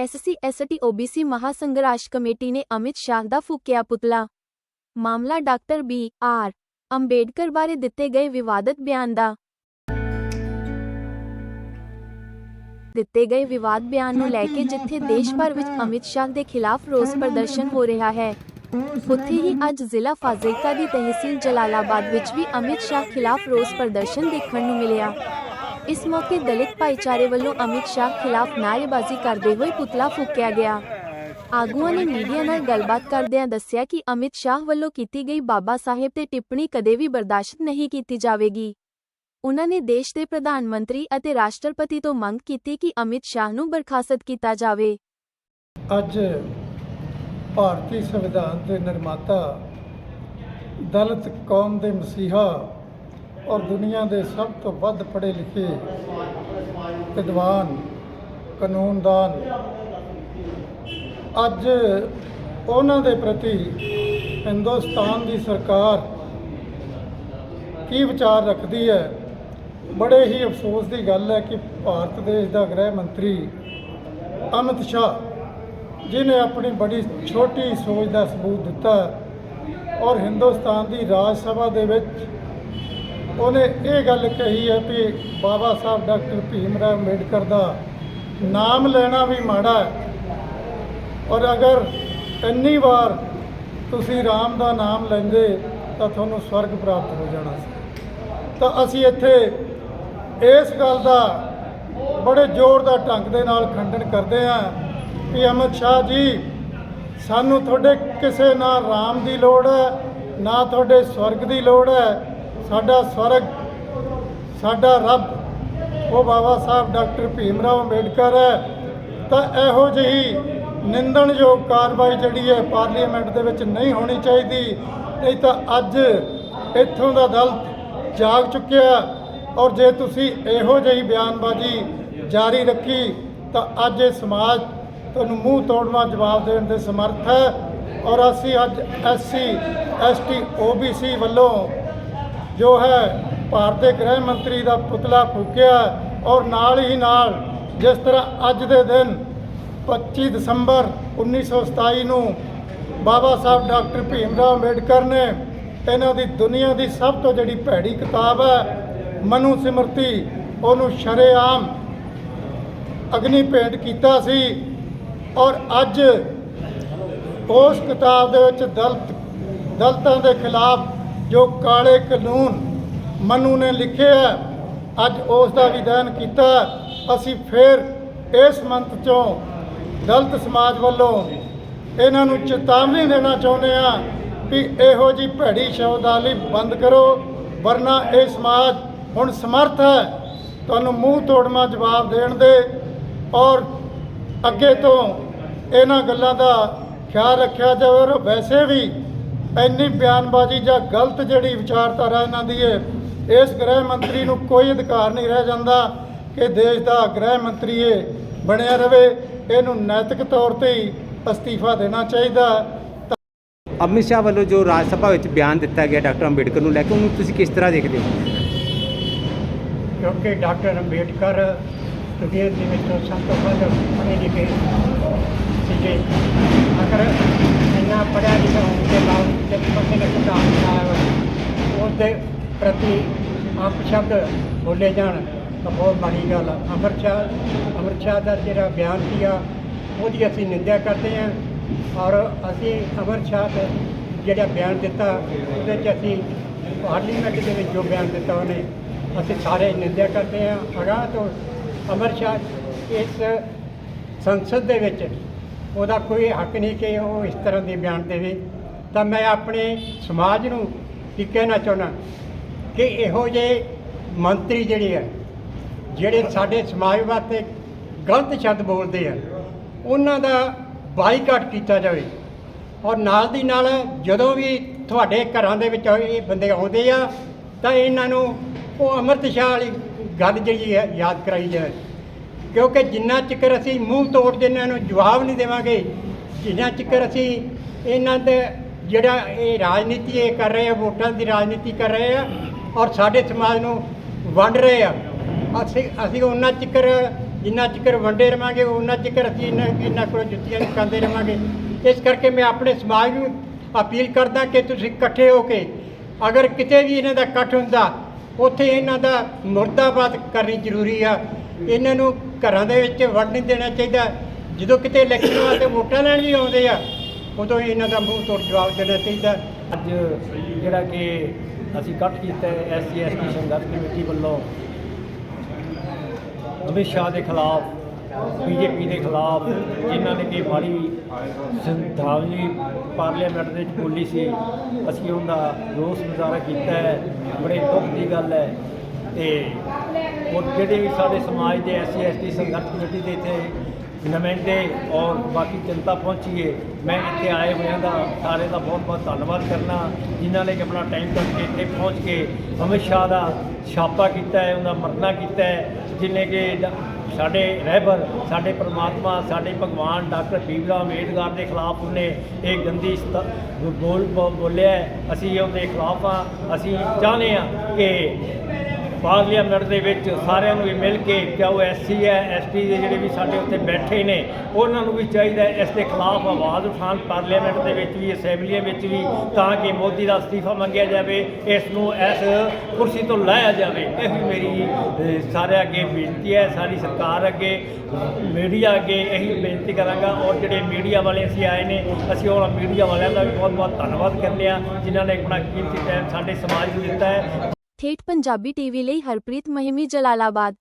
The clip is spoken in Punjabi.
ਐਸਸੀ, ਐਸਟੀ, ਓਬੀਸੀ ਮਹਾਸੰਘਰਸ਼ ਕਮੇਟੀ ਨੇ ਅਮਿਤ ਸ਼ਾਹ ਦਾ ਫੂਕਿਆ ਪੁਤਲਾ। ਮਾਮਲਾ ਡਾਕਟਰ ਬੀ ਆਰ. ਅੰਬੇਡਕਰ ਬਾਰੇ ਦਿੱਤੇ ਗਏ ਵਿਵਾਦਤ ਬਿਆਨ ਦਾ। ਦਿੱਤੇ ਗਏ ਵਿਵਾਦ ਬਿਆਨ ਨੂੰ ਲੈ ਕੇ ਜਿੱਥੇ ਦੇਸ਼ ਭਰ ਵਿੱਚ ਅਮਿਤ ਸ਼ਾਹ ਦੇ ਖਿਲਾਫ ਰੋਸ ਪ੍ਰਦਰਸ਼ਨ ਹੋ ਰਿਹਾ ਹੈ, ਉੱਥੇ ਹੀ ਅੱਜ ਜ਼ਿਲ੍ਹਾ ਫਾਜ਼ਿਲਕਾ ਦੀ ਤਹਿਸੀਲ ਜਲਾਲਾਬਾਦ ਵਿੱਚ ਵੀ ਅਮਿਤ ਸ਼ਾਹ ਖਿਲਾਫ ਰੋਸ ਪ੍ਰਦਰਸ਼ਨ ਦੇਖਣ ਨੂੰ ਮਿਲਿਆ। ਇਸ ਮੌਕੇ ਦਲਿਤ ਭਾਈਚਾਰੇ ਵੱਲੋਂ ਅਮਿਤ ਸ਼ਾਹ ਖਿਲਾਫ ਨਾਅਰੇਬਾਜ਼ੀ ਕਰਦੇ ਹੋਏ ਪੁਤਲਾ ਫੂਕਿਆ ਗਿਆ। ਆਗੂਆਂ ਨੇ ਮੀਡੀਆ ਨਾਲ ਗੱਲਬਾਤ ਕਰਦਿਆਂ ਦੱਸਿਆ ਕਿ ਅਮਿਤ ਸ਼ਾਹ ਵੱਲੋਂ ਕੀਤੀ ਗਈ ਬਾਬਾ ਸਾਹਿਬ ਤੇ ਟਿੱਪਣੀ ਕਦੇ ਵੀ ਬਰਦਾਸ਼ਤ ਨਹੀਂ ਕੀਤੀ ਜਾਵੇਗੀ। ਉਨ੍ਹਾਂ ਨੇ ਦੇਸ਼ ਦੇ ਪ੍ਰਧਾਨ ਮੰਤਰੀ ਅਤੇ ਰਾਸ਼ਟਰਪਤੀ ਤੋਂ ਮੰਗ ਕੀਤੀ ਕਿ ਅਮਿਤ ਸ਼ਾਹ ਨੂੰ ਬਰਖਾਸਤ ਕੀਤਾ ਜਾਵੇ। ਅੱਜ ਭਾਰਤੀ ਸੰਵਿਧਾਨ ਦੇ ਨਿਰਮਾਤਾ ਦਲਿਤ ਕੌਮ ਦੇ ਮਸੀਹਾ ਔਰ ਦੁਨੀਆ ਦੇ ਸਭ ਤੋਂ ਵੱਧ ਪੜ੍ਹੇ ਲਿਖੇ ਵਿਦਵਾਨ, ਕਾਨੂੰਨਦਾਨ, ਅੱਜ ਉਹਨਾਂ ਦੇ ਪ੍ਰਤੀ ਹਿੰਦੁਸਤਾਨ ਦੀ ਸਰਕਾਰ ਕੀ ਵਿਚਾਰ ਰੱਖਦੀ ਹੈ? ਬੜੇ ਹੀ ਅਫਸੋਸ ਦੀ ਗੱਲ ਹੈ ਕਿ ਭਾਰਤ ਦੇਸ਼ ਦਾ ਗ੍ਰਹਿ ਮੰਤਰੀ ਅਮਿਤ ਸ਼ਾਹ ਜਿਨੇ ਆਪਣੀ ਬੜੀ ਛੋਟੀ ਸੋਚ ਦਾ ਸਬੂਤ ਦਿੱਤਾ ਔਰ ਹਿੰਦੁਸਤਾਨ ਦੀ ਰਾਜ ਸਭਾ ਦੇ ਵਿੱਚ ਉਹਨੇ ਇਹ ਗੱਲ ਕਹੀ ਹੈ ਕਿ ਬਾਬਾ ਸਾਹਿਬ ਡਾਕਟਰ ਭੀਮ ਰਾਓ ਅੰਬੇਡਕਰ ਦਾ ਨਾਮ ਲੈਣਾ ਵੀ ਮਾੜਾ ਹੈ। ਔਰ ਅਗਰ ਇੰਨੀ ਵਾਰ ਤੁਸੀਂ ਰਾਮ ਦਾ ਨਾਮ ਲੈਂਦੇ ਤਾਂ ਤੁਹਾਨੂੰ ਸਵਰਗ ਪ੍ਰਾਪਤ ਹੋ ਜਾਣਾ ਸੀ। ਤਾਂ ਅਸੀਂ ਇੱਥੇ ਇਸ ਗੱਲ ਦਾ ਬੜੇ ਜ਼ੋਰਦਾਰ ਢੰਗ ਦੇ ਨਾਲ ਖੰਡਨ ਕਰਦੇ ਹਾਂ ਕਿ ਅਮਿਤ ਸ਼ਾਹ ਜੀ, ਸਾਨੂੰ ਤੁਹਾਡੇ ਕਿਸੇ ਨਾ ਰਾਮ ਦੀ ਲੋੜ ਹੈ, ਨਾ ਤੁਹਾਡੇ ਸਵਰਗ ਦੀ ਲੋੜ ਹੈ ਸਾਡਾ ਸਵਰਗ, ਸਾਡਾ ਰੱਬ, ਉਹ ਬਾਬਾ ਸਾਹਿਬ ਡਾਕਟਰ ਭੀਮ ਰਾਓ ਅੰਬੇਡਕਰ ਹੈ। ਤਾਂ ਇਹੋ ਜਿਹੀ ਨਿੰਦਣਯੋਗ ਕਾਰਵਾਈ ਜਿਹੜੀ ਹੈ ਪਾਰਲੀਮੈਂਟ ਦੇ ਵਿੱਚ ਨਹੀਂ ਹੋਣੀ ਚਾਹੀਦੀ। ਨਹੀਂ ਤਾਂ ਅੱਜ ਇੱਥੋਂ ਦਾ ਦਲ ਜਾਗ ਚੁੱਕਿਆ ਔਰ ਜੇ ਤੁਸੀਂ ਇਹੋ ਜਿਹੀ ਬਿਆਨਬਾਜ਼ੀ ਜਾਰੀ ਰੱਖੀ, ਤਾਂ ਅੱਜ ਇਹ ਸਮਾਜ ਤੁਹਾਨੂੰ ਮੂੰਹ ਤੋੜਵਾ ਜਵਾਬ ਦੇਣ ਦੇ ਸਮਰੱਥ ਹੈ। ਔਰ ਅਸੀਂ ਅੱਜ ਐਸਸੀ, ਐਸਟੀ, ਓਬੀਸੀ ਵੱਲੋਂ ਜੋ ਹੈ ਭਾਰਤ ਦੇ ਗ੍ਰਹਿ ਮੰਤਰੀ ਦਾ ਪੁਤਲਾ ਫੂਕਿਆ ਔਰ ਨਾਲ ਹੀ ਨਾਲ ਜਿਸ ਤਰ੍ਹਾਂ ਅੱਜ ਦੇ ਦਿਨ 25 ਦਸੰਬਰ 1927 ਨੂੰ ਬਾਬਾ ਸਾਹਿਬ ਡਾਕਟਰ ਭੀਮ ਰਾਓ ਅੰਬੇਡਕਰ ਨੇ ਇਹਨਾਂ ਦੀ ਦੁਨੀਆ ਦੀ ਸਭ ਤੋਂ ਜਿਹੜੀ ਭੈੜੀ ਕਿਤਾਬ ਹੈ, ਮਨੂ ਸਿਮਰਤੀ, ਉਹਨੂੰ ਸ਼ਰੇਆਮ ਅਗਨੀ ਭੇਂਟ ਕੀਤਾ ਸੀ ਔਰ ਅੱਜ ਉਸ ਕਿਤਾਬ ਦੇ ਵਿੱਚ ਦਲਤ, ਦਲਤਾਂ ਦੇ ਖਿਲਾਫ ਜੋ ਕਾਲੇ ਕਾਨੂੰਨ ਮਨੂ ਨੇ ਲਿਖੇ ਹੈ ਅੱਜ ਉਸ ਦਾ ਵਿਧਾਨ ਕੀਤਾ, ਅਸੀਂ ਫਿਰ ਇਸ ਮੰਤ ਚੋਂ ਦਲਿਤ ਸਮਾਜ ਵੱਲੋਂ ਇਹਨਾਂ ਨੂੰ ਚੇਤਾਵਨੀ ਦੇਣਾ ਚਾਹੁੰਦੇ ਆ ਕਿ ਇਹੋ ਜੀ ਭੈੜੀ ਸ਼ਬਦਾਵਲੀ ਬੰਦ ਕਰੋ, ਵਰਨਾ ਇਹ ਸਮਾਜ ਹੁਣ ਸਮਰਥ ਹੈ। ਤੁਹਾਨੂੰ ਮੂੰਹ ਤੋੜਮਾ ਜਵਾਬ ਦੇਣ ਦੇ ਔਰ ਅੱਗੇ ਤੋਂ ਇਹਨਾਂ ਗੱਲਾਂ ਦਾ ਖਿਆਲ ਰੱਖਿਆ ਜਾਵੇ ਔਰ ਵੈਸੇ ਵੀ ਇੰਨੀ ਬਿਆਨਬਾਜ਼ੀ ਜਾਂ ਗਲਤ ਜਿਹੜੀ ਵਿਚਾਰਧਾਰਾ ਇਹਨਾਂ ਦੀ ਹੈ ਇਸ ਗ੍ਰਹਿ ਮੰਤਰੀ ਨੂੰ ਕੋਈ ਅਧਿਕਾਰ ਨਹੀਂ ਰਹਿ ਜਾਂਦਾ ਕਿ ਦੇਸ਼ ਦਾ ਗ੍ਰਹਿ ਮੰਤਰੀ ਇਹ ਬਣਿਆ ਰਵੇ। ਇਹਨੂੰ ਨੈਤਿਕ ਤੌਰ ਤੇ ਹੀ ਅਸਤੀਫਾ ਦੇਣਾ ਚਾਹੀਦਾ। ਅਮਿਤ ਸ਼ਾਹ ਵੱਲੋਂ ਜੋ ਰਾਜ ਸਭਾ ਵਿੱਚ ਬਿਆਨ ਦਿੱਤਾ ਗਿਆ ਡਾਕਟਰ ਅੰਬੇਡਕਰ ਨੂੰ ਲੈ ਕੇ ਉਹਨੂੰ ਤੁਸੀਂ ਕਿਸ ਤਰ੍ਹਾਂ ਦੇਖਦੇ ਹੋ? ਕਿਉਂਕਿ ਡਾਕਟਰ ਅੰਬੇਡਕਰ ਦੁਨੀਆ ਦੇ ਵਿੱਚ ਸਭ ਤੋਂ ਵੱਧ ਪੜ੍ਹੇ ਲਿਖੇ ਸੀਗੇ। ਅਗਰ ਇੰਨਾ ਪੜ੍ਹਿਆ ਲਿਖਿਆ ਹੋਣ ਦੇ ਬਾਵਜੂਦ ਜਦ ਬੰਦੇ ਨੇ ਕਿਤਾਬ ਲਿਖਾਇਆ ਉਸ ਦੇ ਪ੍ਰਤੀ ਆਪ ਸ਼ਬਦ ਬੋਲੇ ਜਾਣ, ਤਾਂ ਬਹੁਤ ਮਾੜੀ ਗੱਲ ਆ। ਅਮਰ ਸ਼ਾਹ ਅਮਰ ਸ਼ਾਹ ਦਾ ਜਿਹੜਾ ਬਿਆਨ ਸੀਗਾ ਉਹਦੀ ਅਸੀਂ ਨਿੰਦਿਆ ਕਰਦੇ ਹਾਂ। ਔਰ ਅਸੀਂ ਅਮਰ ਸ਼ਾਹ ਦਾ ਜਿਹੜਾ ਬਿਆਨ ਦਿੱਤਾ, ਉਹਦੇ 'ਚ ਅਸੀਂ ਪਾਰਲੀਮੈਂਟ ਦੇ ਵਿੱਚ ਜੋ ਬਿਆਨ ਦਿੱਤਾ ਉਹਨੇ, ਅਸੀਂ ਸਾਰੇ ਨਿੰਦਿਆ ਕਰਦੇ ਹਾਂ। ਅਗਾਂਹ ਤੋਂ ਅਮਰ ਸ਼ਾਹ ਇਸ ਸੰਸਦ ਦੇ ਵਿੱਚ ਉਹਦਾ ਕੋਈ ਹੱਕ ਨਹੀਂ ਕਿ ਉਹ ਇਸ ਤਰ੍ਹਾਂ ਦੇ ਬਿਆਨ ਦੇਵੇ। ਤਾਂ ਮੈਂ ਆਪਣੇ ਸਮਾਜ ਨੂੰ ਕੀ ਕਹਿਣਾ ਚਾਹੁੰਦਾ ਕਿ ਇਹੋ ਜਿਹੇ ਮੰਤਰੀ ਜਿਹੜੇ ਆ, ਜਿਹੜੇ ਸਾਡੇ ਸਮਾਜ ਵਾਸਤੇ ਗਲਤ ਸ਼ਬਦ ਬੋਲਦੇ ਆ, ਉਹਨਾਂ ਦਾ ਬਾਈਕਾਟ ਕੀਤਾ ਜਾਵੇ। ਔਰ ਨਾਲ ਦੀ ਨਾਲ ਜਦੋਂ ਵੀ ਤੁਹਾਡੇ ਘਰਾਂ ਦੇ ਵਿੱਚ ਇਹ ਬੰਦੇ ਆਉਂਦੇ ਆ, ਤਾਂ ਇਹਨਾਂ ਨੂੰ ਉਹ ਅੰਮ੍ਰਿਤ ਸ਼ਾਹ ਵਾਲੀ ਗੱਲ ਜਿਹੜੀ ਹੈ ਯਾਦ ਕਰਾਈ ਜਾਵੇ ਕਿਉਂਕਿ ਜਿੰਨਾ ਚਿਕਰ ਅਸੀਂ ਮੂੰਹ ਤੋੜ ਇਹਨਾਂ ਨੂੰ ਜਵਾਬ ਨਹੀਂ ਦੇਵਾਂਗੇ, ਜਿੰਨਾ ਚਿਕਰ ਅਸੀਂ ਇਹਨਾਂ ਦੇ ਜਿਹੜਾ ਇਹ ਰਾਜਨੀਤੀ ਇਹ ਕਰ ਰਹੇ ਆ, ਵੋਟਾਂ ਦੀ ਰਾਜਨੀਤੀ ਕਰ ਰਹੇ ਆ ਔਰ ਸਾਡੇ ਸਮਾਜ ਨੂੰ ਵੰਡ ਰਹੇ ਆ। ਅਸੀਂ ਅਸੀਂ ਉਹਨਾਂ ਚਿਕਰ, ਜਿੰਨਾ ਚਿਕਰ ਵੰਡੇ ਰਵਾਂਗੇ, ਉਹਨਾਂ ਚਿਕਰ ਅਸੀਂ ਇਹਨਾਂ ਇਹਨਾਂ ਕੋਲ ਜੁੱਤੀਆਂ ਨਹੀਂ ਖਾਂਦੇ ਰਵਾਂਗੇ। ਇਸ ਕਰਕੇ ਮੈਂ ਆਪਣੇ ਸਮਾਜ ਨੂੰ ਅਪੀਲ ਕਰਦਾ ਕਿ ਤੁਸੀਂ ਇਕੱਠੇ ਹੋ ਕੇ ਅਗਰ ਕਿਤੇ ਵੀ ਇਹਨਾਂ ਦਾ ਇਕੱਠ ਹੁੰਦਾ, ਉੱਥੇ ਇਹਨਾਂ ਦਾ ਮੁਰਦਾਬਾਦ ਕਰਨੀ ਜ਼ਰੂਰੀ ਆ। ਇਹਨਾਂ ਨੂੰ ਘਰਾਂ ਦੇ ਵਿੱਚ ਵੜ ਨਹੀਂ ਦੇਣਾ ਚਾਹੀਦਾ। ਜਦੋਂ ਕਿਤੇ ਇਲੈਕਸ਼ਨ ਵਾਸਤੇ ਵੋਟਾਂ ਲੈਣ ਵੀ ਆਉਂਦੇ ਆ, ਉਦੋਂ ਹੀ ਇਹਨਾਂ ਦਾ ਮੂੰਹ ਤੋੜ ਜਵਾਬ ਦੇਣਾ ਚਾਹੀਦਾ। ਅੱਜ ਜਿਹੜਾ ਕਿ ਅਸੀਂ ਇਕੱਠ ਕੀਤਾ ਹੈ ਐਸਸੀ ਐਸਟੀ ਸੰਘਰਸ਼ ਕਮੇਟੀ ਵੱਲੋਂ, ਅਮਿਤ ਸ਼ਾਹ ਦੇ ਖਿਲਾਫ, ਬੀਜੇਪੀ ਦੇ ਖਿਲਾਫ, ਜਿਨ੍ਹਾਂ ਨੇ ਕਿ ਮਾੜੀ ਸੰਤਾਵਲੀ ਪਾਰਲੀਮੈਂਟ ਦੇ ਵਿੱਚ ਬੋਲੀ ਸੀ, ਅਸੀਂ ਉਹਦਾ ਰੋਸ ਮੁਜ਼ਾਹਰਾ ਕੀਤਾ ਹੈ। ਬੜੇ ਦੁੱਖ ਦੀ ਗੱਲ ਹੈ। ਤੇ ਉਹ ਜਿਹੜੇ ਵੀ ਸਾਡੇ ਸਮਾਜ ਦੇ ਐਸਸੀ ਐਸਟੀ ਸੰਘਰਸ਼ ਕਮੇਟੀ ਦੇ ਇੱਥੇ ਨੁਮਾਇੰਦੇ ਔਰ ਬਾਕੀ ਜਨਤਾ ਪਹੁੰਚੀਏ ਮੈਂ ਇੱਥੇ ਆਏ ਹੋਇਆਂ ਦਾ ਸਾਰੇ ਦਾ ਬਹੁਤ ਬਹੁਤ ਧੰਨਵਾਦ ਕਰਨਾ, ਜਿਨ੍ਹਾਂ ਨੇ ਕਿ ਆਪਣਾ ਟਾਈਮ ਕੱਢ ਕੇ ਇੱਥੇ ਪਹੁੰਚ ਕੇ ਅਮਿਤ ਸ਼ਾਹ ਦਾ ਛਾਪਾ ਕੀਤਾ ਹੈ, ਉਹਦਾ ਮਰਨਾ ਕੀਤਾ ਹੈ, ਜਿਨੇ ਕਿ ਡ- ਸਾਡੇ ਰਹਿਬਰ, ਸਾਡੇ ਪ੍ਰਮਾਤਮਾ, ਸਾਡੇ ਭਗਵਾਨ ਡਾਕਟਰ ਭੀਮ ਅੰਬੇਡਕਰ ਦੇ ਖਿਲਾਫ ਉਹਨੇ ਇਹ ਗੰਦੀ ਸਤ- ਬੋਲ ਬੋ- ਬੋਲਿਆ ਅਸੀਂ ਉਹਦੇ ਖਿਲਾਫ ਆ ਅਸੀਂ ਚਾਹੁੰਦੇ ਆ ਕਿ ਪਾਰਲੀਮੈਂਟ ਦੇ ਵਿੱਚ ਸਾਰਿਆਂ ਨੂੰ ਵੀ ਮਿਲ ਕੇ ਕਿਆ ਉਹ ਐਸਸੀ ਹੈ ਐਸਟੀ ਦੇ ਜਿਹੜੇ ਵੀ ਸਾਡੇ ਉੱਤੇ ਬੈਠੇ ਨੇ ਉਹਨਾਂ ਨੂੰ ਵੀ ਚਾਹੀਦਾ ਇਸ ਦੇ ਖਿਲਾਫ ਆਵਾਜ਼ ਉਠਾਉਣ ਪਾਰਲੀਮੈਂਟ ਦੇ ਵਿੱਚ ਵੀ ਅਸੈਂਬਲੀਆਂ ਵਿੱਚ ਵੀ ਤਾਂ ਕਿ ਮੋਦੀ ਦਾ ਅਸਤੀਫਾ ਮੰਗਿਆ ਜਾਵੇ ਇਸ ਨੂੰ ਇਸ ਕੁਰਸੀ ਤੋਂ ਲਾਇਆ ਜਾਵੇ। ਇਹ ਵੀ ਮੇਰੀ ਅਹ, ਸਾਰਿਆਂ ਅੱਗੇ ਬੇਨਤੀ ਹੈ ਸਾਡੀ ਸਰਕਾਰ ਅੱਗੇ ਮੀਡੀਆ ਅੱਗੇ ਇਹੀ ਬੇਨਤੀ ਕਰਾਂਗਾ ਔਰ ਜਿਹੜੇ ਮੀਡੀਆ ਵਾਲੇ ਅਸੀਂ ਆਏ ਨੇ ਅਸੀਂ ਉਹਨਾਂ ਮੀਡੀਆ ਵਾਲਿਆਂ ਦਾ ਵੀ ਬਹੁਤ ਬਹੁਤ ਧੰਨਵਾਦ ਕਰਦੇ ਹਾਂ ਜਿਨ੍ਹਾਂ ਨੇ ਆਪਣਾ ਕੀਮਤੀ ਟਾਈਮ ਸਾਡੇ ਸਮਾਜ ਨੂੰ ਦਿੱਤਾ ਹੈ। ਠੇਠ ਪੰਜਾਬੀ ਟੀਵੀ ਲਈ ਹਰਪ੍ਰੀਤ ਮਹਿਮੀ ਜਲਾਲਾਬਾਦ।